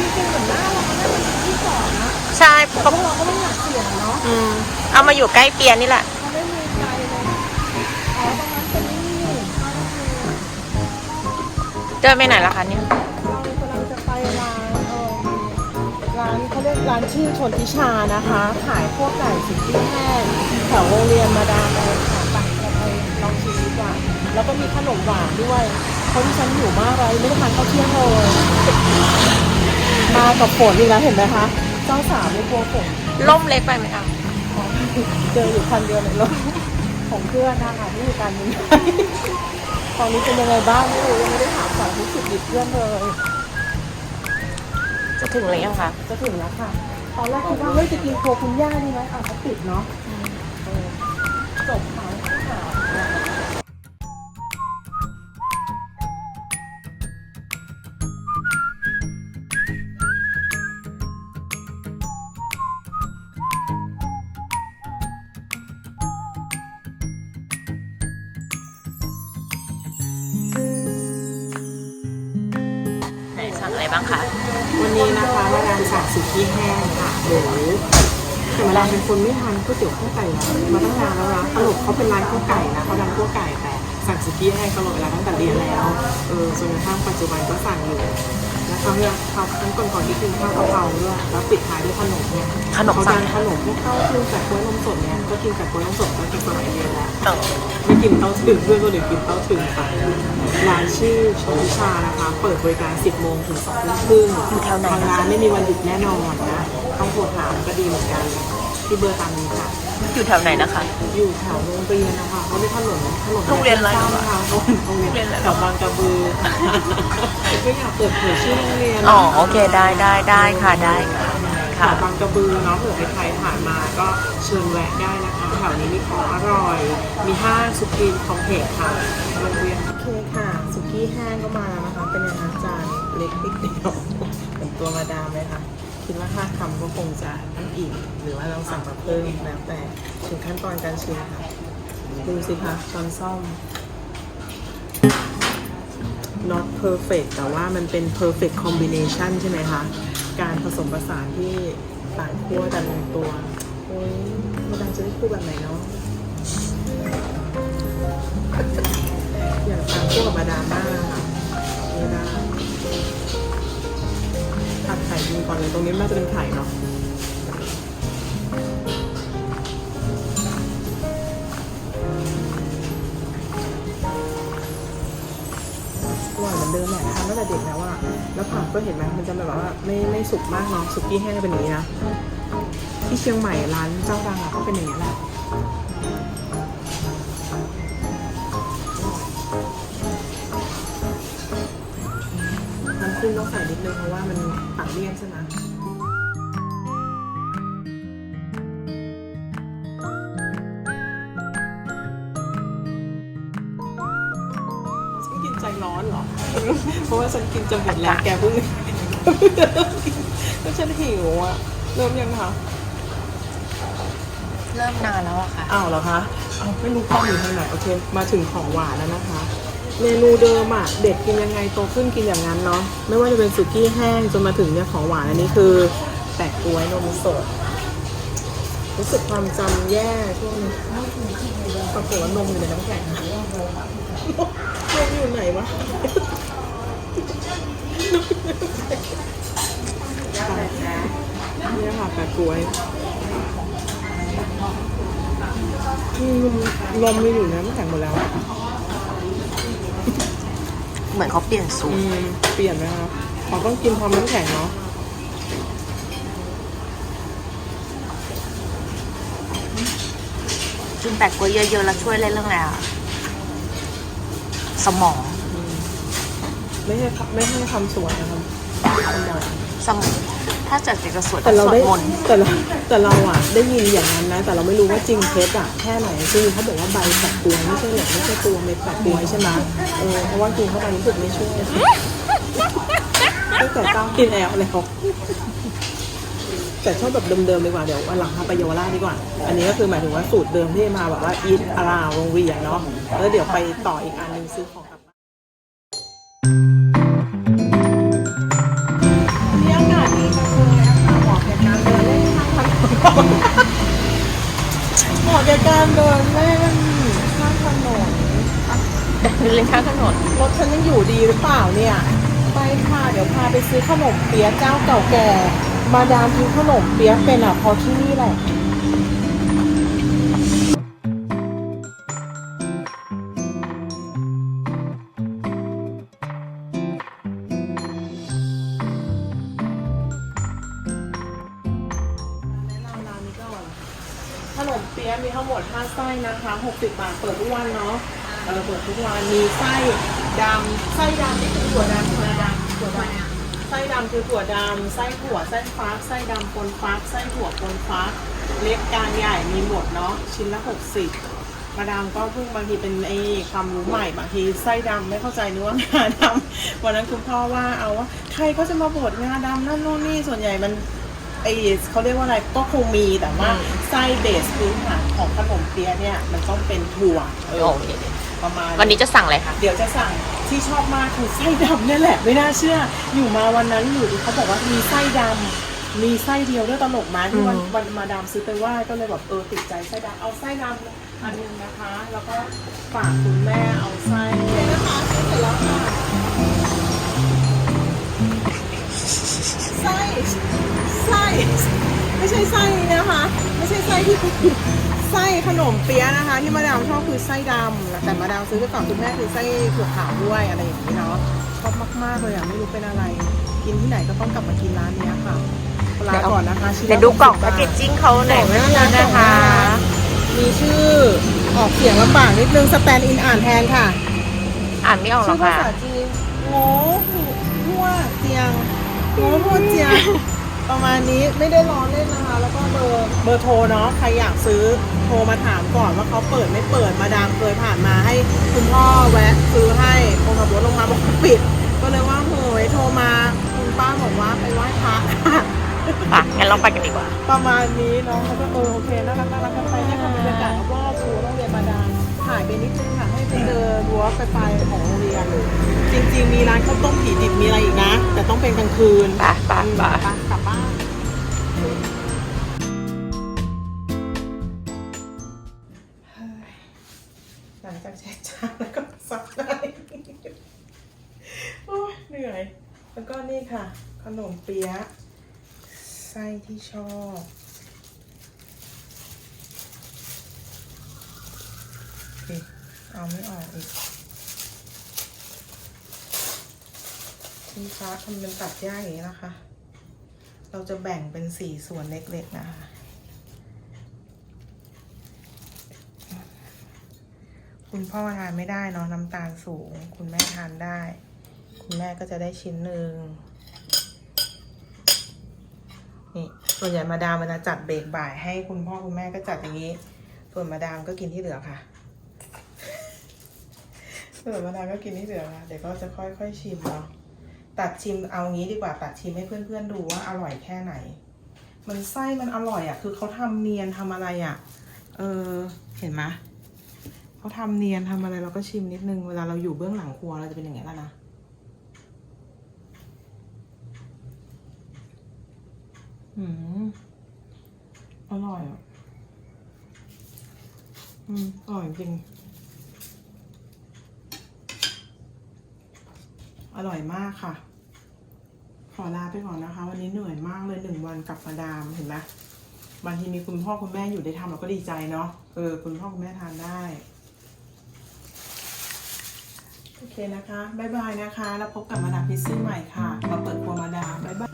จริงๆเหมือนหน้าร้านน่าจะมีที่จอดนะใช่เพก็ราะเราก็ไม่อยากเสี่ยงเนาะอืมเอามาอยู่ใกล้เปียนี่แหละเขาไม่มีใจเลยอ๋อตรงนั้นเป็นนี่ก็คือเดินไปไหนล่ะคะเนี่ย เรากำลังจะไปร้านเออร้านเขาเรียกร้านชื่อชนทิชานะคะ ขายพวกไก่สุกี้แห้งแถวโรงเรียนมาดามเลยค่ะไปเราไปลองชิมดีกว่า แล้วก็มีขนมหวานด้วยเพราะที่ฉันหิวมากเลยไม่ได้ทานข้าวเที่ยงเลย มากับฝนอีกแล้วเห็นไหมคะเจ้าสาวไม่กลัวฝนล่มเล็กไปไหมอะเจออยู่คันเดียวในรถของเพื่อนนะคะที่อยู่กันนี้ตอนนี้เป็นยังไงบ้างไม่รู้ยังไม่ได้ถามสารทุกข์สุขดิบเพื่อนเลยจะถึงหรือยังคะจะถึงแล้วค่ะ ตอนแรกคิดว่าเฮ้ยจะกินโคคุณย่านี่ไหมอ้าวเขาปิดเนาะเออจบข่า บ้างคะวันนี้นะคะมาดามสั่งสุกี้แห้งค่ะหรือแต่มาดามเป็นคนไม่ทานก๋วยเตี๋ยวข้าวไก่แล้วมาตั้งนานแล้วนะตลกเขาเป็นร้านข้าวไก่นะเขาดังข้าวไก่แต่สั่งสุกี้แห้งตลอดเวลาตั้งแต่เรียนแล้วเออจนกระทั่งปัจจุบันก็สั่งอยู่ เขาเนี่ยเขาครั้งก่อนๆที่กินข้าวกะเพราด้วยแล้วปิดท้ายด้วยขนมเนี่ยขนมเขาสั่ดังงขนมพวกข้าวครึ่งจากกล้วยนมสดเนี่ยก็กินจากกล้วยนมสดก็กินสมัยเรียนแล้วเออไม่กินเต้าถึงเพื่อนคนอื่นกินเต้าถึงค่ะร้านชื่อชนทิชานะคะ เปิดบริการ 10โมงถึง2ทุ่มครึ่งอยู่แถวไหนทางนะร้านคะไม่มีวันหยุดแน่นอนนะต้องโทรถามก็ดีเหมือนกัน ที่เบอร์ตามนี้ค่ะ อยู่แถวไหนนะคะ อยู่แถวโรงเรียนนะคะเขาไม่ถนนถนนโรงเรียนอะไรสางนะคะโรงเรียนแถวบางกระบือไม่อยากเปิดเผยชื่อโรงเรียนอ๋อโอเคได้ได้ได้ค่ะได้ค่ะแถค่ะ วบางกระบือเนาะเผื่อใครผ่านมาก็เชิญแวะได้นะคะแถวนี้มีของอร่อย มีห้างสุกี้คอมเพล็กซ์ค่ะโรงเรียนโอเคค่ะ สุกี้แห้งก็มาแล้วนะคะ เป็นยังไงจานเล็กนิดเดียวเป็นตัวมาดามเลยค่ะ คิดว่าถ้าทำก็คงจะต้องอีกหรือว่าเราสั่งมาเพิ่มแล้วแต่ถึงขั้นตอนการชิมค่ะดูสิคะช้อนซ่อม not perfect แต่ว่ามันเป็น perfect combination ใช่ไหมคะ การผสมผสานที่ต่างขั้วแต่ลงตัว โอ้ยมาดามจะได้คู่แบบไหนเนาะ อยากทานคู่กับมาดามมา ก่อนเลยตรงนี้น่าจะเป็นไข่เนาะอร่อยเหมือนเดิมแหละทำตั้งแต่เด็กแล้วอะแล้วผักก็เห็นไหมมันจะแบบว่าไม่ไม่สุกมากเนาะสุกี้แห้งเป็นอย่างนี้นะที่เชียงใหม่ร้านเจ้าดังอะก็เป็นอย่างนี้แหละ น้ำจิ้มต้องใส่นิดนึงเพราะว่ามันตัดเลี่ยนใช่ไหมฉันกินใจร้อนเหรอ เพราะว่าฉันกินจะหมดแล้วแกเพิ่งแล้วฉันหิวอะ เริ่มยังคะ เริ่มนานแล้วอะค่ะ อ้าวเหรอคะอ้าวไม่รู้ข้ออยู่ทางไหนโอเค มาถึงของหวานแล้วนะคะ เมนูเดิมอะเด็กกินยังไงโตขึ้นกินอย่างนั้นเนาะไม่ว่าจะเป็นสุกี้แห้งจนมาถึงเนี่ยของหวานอันนี้คือ แปะกล้วยนมสด รู้สึกความจำแย่ช่วงนี้ปรากฏว่านมอยู่ในน้ำแข็งนมอยู่ไหนวะนี่ค่ะแปะกล้วยอืมนมไม่อยู่ในน้ำแข็งหมดแล้ว เหมือนเขาเปลี่ยนสูอืตรมเปลี่ยนไหมคะอ๋อต้องกินพร้อมน้ำแข็งเนาะกินแปะกล้วยเยอะๆแล้วช่วยเล่นเรื่องอะไรอะสมอง ไม่ให้ไม่ให้ทำสวยนะครับสมอง ถ้าจะจะสวดแต่เราสวดได้มนต์แต่เราแต่เราอะได้ยินอย่างนั้นนะ แต่เราไม่รู้ว่าจริงเท็จอะแค่ไหนคือเขาบอกว่าใบแปะกล้วยไม่ใช่เหรอไม่ใช่ตัวเม็ดแปะกล้วยใช่ไหมเออเพราะว่ากินเข้าไปรู้สึกไม่ช่วยตั้งแต่ตั้งกินแอลแล้วแต่ชอบแบบเดิมๆดีกว่าเดี๋ยววันหลังพาไปเยาวราชดีกว่า อันนี้ก็คือหมายถึงว่าสูตรเดิมที่มาแบบว่าอีทอาราโรงเรียนเนาะแล้วเดี๋ยวไปต่ออีกอันหนึงซื้อของกลับ การเดินเล่นข้างถนนเล่นข้างถนนรถฉันยังอยู่ดีหรือเปล่าเนี่ย ไปค่ะเดี๋ยวพาไปซื้อขนมเปี๊ยะเจ้าเก่าแก่ มาดามกินขนมเปี๊ยะเป็นอะพอที่นี่แหละ ปี๊ยะมีทั้งหมด 5 ไส้นะคะ60 บาท เปิดทุกวันเนาะเออเปิดทุกวัน มีไส้ดำไส้ดำนี่คือถั่วดำถั่วดำถั่วดำไส้ดำคือถั่วดำไส้ถั่ว ไส้ฟัก ไส้ดำปนฟัก ไส้ถั่วปนฟัก เล็กกลางใหญ่มีหมดเนาะ ชิ้นละ 60มาดามก็เพิ่งบางทีเป็นไอ้ความรู้ใหม่บางทีไส้ดำไม่เข้าใจนึกว่างาดำวันนั้นคุณพ่อว่าเอาว่าใครก็จะมาบดงาดำนั่นนู่นนี่ส่วนใหญ่มัน ไอเขาเรียกว่าอะไรก็คงมีแต่ว่าอืมไส้เบสพื้นฐานของขนมเปี๊ยะเนี่ยมันต้องเป็นถั่วเออโอเค ประมาณวันนี้จะสั่งอะไรคะ เดี๋ยวจะสั่งที่ชอบมากคือไส้ดำเนี่ยแหละไม่น่าเชื่อ อยู่มาวันนั้นอยู่ดีเขาบอกว่ามีไส้ดำมีไส้เดียวด้วยตลกมาที่วันอืมวันมาดามซื้อไปไหว้ก็เลยแบบเออติดใจไส้ดำเอาไส้ดำอันนึงนะคะ แล้วก็ฝากคุณแม่เอาไส้นะคะซื้อเสร็จแล้วค่ะไส้ ไส้ไม่ใช่ไส้นะคะ ไม่ใช่ไส้ที่คุณไส้ขนมเปี๊ยะนะคะ ที่มาดามชอบคือไส้ดำแต่มาดามซื้อไปฝากคุณแม่คือไส้ถั่วขาวด้วยอะไรอย่างนี้เนาะชอบมากๆเลยอะไม่รู้เป็นอะไร กินที่ไหนก็ต้องกลับมากินร้านเนี้ยค่ะลาก่อนนะคะชิ้นละเดี๋ยวดูกล่อง60แพคบาทเกจจิ้งเขาหน่อยกล่องนะน่ารักนะคะ มีชื่อออกเสียงลำบากนิดนึงสแตนอินอ่านแทนค่ะ อ่านไม่ออกหรชื่ออกภาค่ะษาจีนโง่หัวเจียงโง่หัวเจียง ประมาณนี้ไม่ได้ล้อเล่นนะคะ แล้วก็เบอร์เบอร์โทรเนาะใครอยากซื้อโทรมาถามก่อนว่าเขาเปิดไม่เปิดมาดามเคยผ่านมาให้คุณพ่อแวะซื้อให้คนขับรถลงมาบอกว่าปิด ก็เลยว่าโหยโทรมาคุณป้าบอกว่าไปไหว้พระอะงั้นเราไปกันดีกว่า ประมาณนี้เนาะเขาก็เออโอเคน่ารักน่ารักกันไปเนี่ยค่ะบรรยากาศรอบามถ่ายไปนิดนึงค่ะ ให้ไปเจอรั้วไฟๆของโรงเรียนจริงๆ มีร้านข้าวต้มผีดิบมีอะไรอีกนะ แต่ต้องเป็นกลางคืนไปไปไปอืมกลับบ้านเฮ้ยหลังจากแช่จานแล้วก็ซักได้โอ้ยเหนื่อย แล้วก็นี่ค่ะ ขนมเปี๊ยะไส้ที่ชอบ อีกเอาไม่ออกอีกที่ฟ้าทำเป็นตัดยางอย่างนี้นะคะ เราจะแบ่งเป็นสี่ส่วนเล็กๆนะคะ คุณพ่อทานไม่ได้เนาะน้ำตาลสูง คุณแม่ทานได้ คุณแม่ก็จะได้ชิ้นหนึ่งนี่ส่วนใหญ่มาดามเวลาจัดเบรกบ่ายให้คุณพ่อคุณแม่ก็จัดอย่างนี้ ส่วนมาดามก็กินที่เหลือค่ะ ส่วนมาดาก็กินที่เหลือค่ะเดี๋ยวก็จะค่อยๆชิมเนาะตัดชิมเอางี้ดีกว่าตัดชิมให้เพื่อนๆดูว่าอร่อยแค่ไหน มันไส้มันอร่อยอะ่ะ คือเขาทำเนียนทำอะไรอะ่ะ เออเห็นไหมเขาทำเนียนทำอะไรเราก็ชิมนิดนึงเวลาเราอยู่เบื้องหลังครัวเราจะเป็นอย่างนี้แล้วนะอืมอร่อยอะ อืมอร่อยจริง อร่อยมากค่ะ ขอลาไปก่อนนะคะ วันนี้เหนื่อยมากเลยหนึ่งวันกลับมาดามเห็นไหมบางทีมีคุณพ่อคุณแม่อยู่ได้ทำเราก็ดีใจเนาะเออคุณพ่อคุณแม่ทานได้ โอเคนะคะ บ๊ายบายนะคะ แล้วพบกับมาดามพิซซี่ใหม่ค่ะ มาเปิดครัวมาดามบ๊ายบาย